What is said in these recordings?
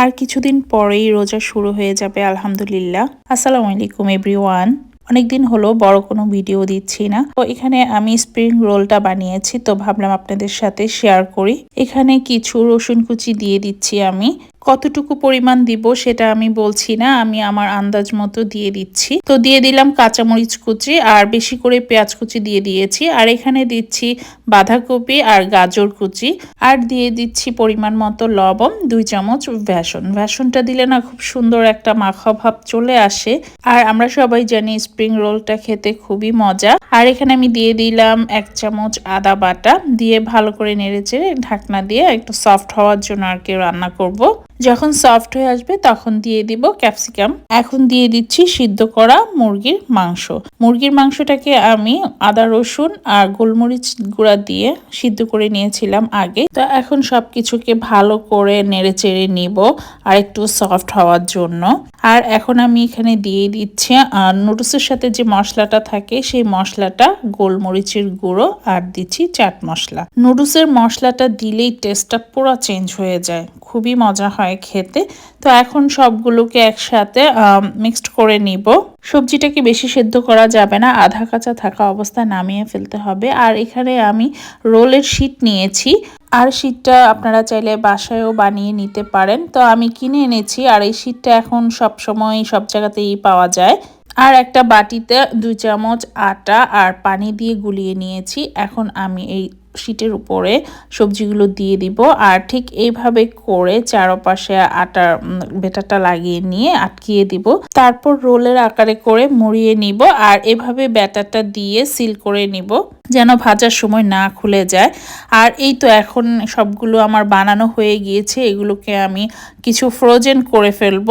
আর কিছুদিন পরেই রোজা শুরু হয়ে যাবে, আলহামদুলিল্লাহ। আসসালামু আলাইকুম, এভরিওয়ান। অনেকদিন হলো বড় কোনো ভিডিও দিচ্ছি না। তো এখানে আমি স্প্রিং রোলটা বানিয়েছি, তো ভাবলাম আপনাদের সাথে শেয়ার করি। এখানে কিছু রসুন কুচি দিয়ে দিচ্ছি আমি। কতটুকু পরিমাণ দিব সেটা আমি বলছি না, আমি আমার আন্দাজ মতো দিয়ে দিচ্ছি। তো দিয়ে দিলাম কাঁচামরিচ কুচি আর বেশি করে পেঁয়াজ কুচি দিয়ে দিয়েছি। আর এখানে দিচ্ছি বাঁধাকপি আর গাজর কুচি। আর দিয়ে দিচ্ছি পরিমাণ মতো লবণ, দুই চামচ ভ্যাসন ভ্যাসনটা দিলে না খুব সুন্দর একটা মাখা ভাব চলে আসে। আর আমরা সবাই জানি স্প্রিং রোলটা খেতে খুবই মজা। আর এখানে আমি দিয়ে দিলাম এক চামচ আদা বাটা। দিয়ে ভালো করে নেড়ে চেড়ে ঢাকনা দিয়ে একটু সফট হওয়ার জন্য আর কি রান্না করব। যখন সফট হয়ে আসবে তখন দিয়ে দিব ক্যাপসিকাম এখন দিয়ে দিচ্ছি সিদ্ধ করা মুরগির মাংস। মুরগির মাংসটাকে আমি আদা, রসুন আর গোলমরিচ গুঁড়া দিয়ে সিদ্ধ করে নিয়েছিলাম আগে। তো এখন সব কিছুকে ভালো করে নেড়ে চেড়ে নিব আর একটু সফট হওয়ার জন্য। আর এখন আমি এখানে দিয়ে দিচ্ছি আর নুডলসের সাথে যে মশলাটা থাকে সেই মশলাটা, গোলমরিচের গুঁড়ো আর দিচ্ছি চাট মশলা। নুডলসের মশলাটা দিলেই টেস্টটা পুরো চেঞ্জ হয়ে যায়। খুবই মজা হয়। খেতে। তো এখন সবগুলোকে একসাথে মিক্সড করে নিব। সবজিটাকে বেশি সেদ্ধ করা যাবে না? আধা কাঁচা থাকা অবস্থায় নামিয়ে ফেলতে হবে। আর এখানে আমি রোলের শিট নিয়েছি। আর শীটটা আপনারা চাইলে বাসায়ও বানিয়ে নিতে পারেন। তো আমি কিনে এনেছি আর এই শীটটা এখন সব সময় সব জায়গাতেই পাওয়া যায়। আর একটা বাটিতে দুই চামচ আটা আর পানি দিয়ে গুলিয়ে নিয়েছি। এখন আমি এই শিটের উপরে সবজিগুলো দিয়ে দিব। আর ঠিক এইভাবে করে চারপাশে আটার বেটাটা লাগিয়ে নিয়ে আটকিয়ে দিব। তারপর রোলের আকারে করে মুড়িয়ে নিব আর এভাবে ব্যাটারটা দিয়ে সিল করে নিব যেন ভাজার সময় না খুলে যায়। আর এই তো এখন সবগুলো আমার বানানো হয়ে গিয়েছে, এগুলোকে আমি কিছু ফ্রোজেন করে ফেলব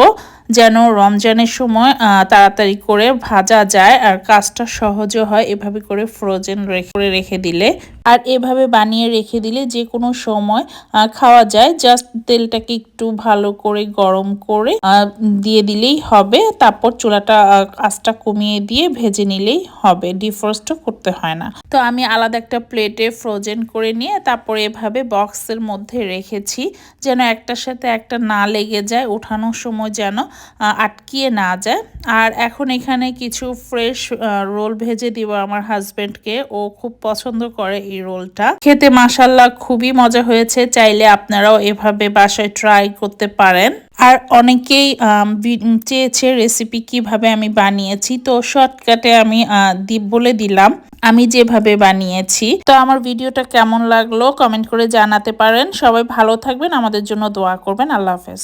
যেন রমজানের সময় তাড়াতাড়ি করে ভাজা যায় আর কাজটা সহজও হয় এভাবে করে ফ্রোজেন করে রেখে দিলে। আর এভাবে বানিয়ে রেখে দিলে যে কোনো সময় খাওয়া যায়। জাস্ট তেলটাকে একটু ভালো করে গরম করে দিয়ে দিলেই হবে। তারপর চুলাটা আঁচটা কমিয়ে দিয়ে ভেজে নিলেই হবে। ডিফ্রস্টও করতে হয় না। তো আমি আলাদা একটা প্লেটে ফ্রোজেন করে নিয়ে তারপর এভাবে বক্সের মধ্যে রেখেছি যেন একটার সাথে একটা না লেগে যায় ওঠানোর সময় যেন আটকিয়ে না যায়। আর এখন এখানে কিছু ফ্রেশ রোল ভেজে দিব আমার হাজব্যান্ডকে ও খুব পছন্দ করে এই রোলটা। খেতে মাসাল্লাহ খুবই মজা হয়েছে, চাইলে আপনারাও এভাবে বাসায় ট্রাই করতে পারেন। আর অনেকেই চেয়েছে রেসিপি কীভাবে আমি বানিয়েছি, তো শর্টকাটে আমি বলে দিলাম, আমি যেভাবে বানিয়েছি। তো আমার ভিডিওটা কেমন লাগল কমেন্ট করে জানাতে পারেন। সবাই ভালো থাকবেন, আমাদের জন্য দোয়া করবেন। আল্লাহ হাফেজ।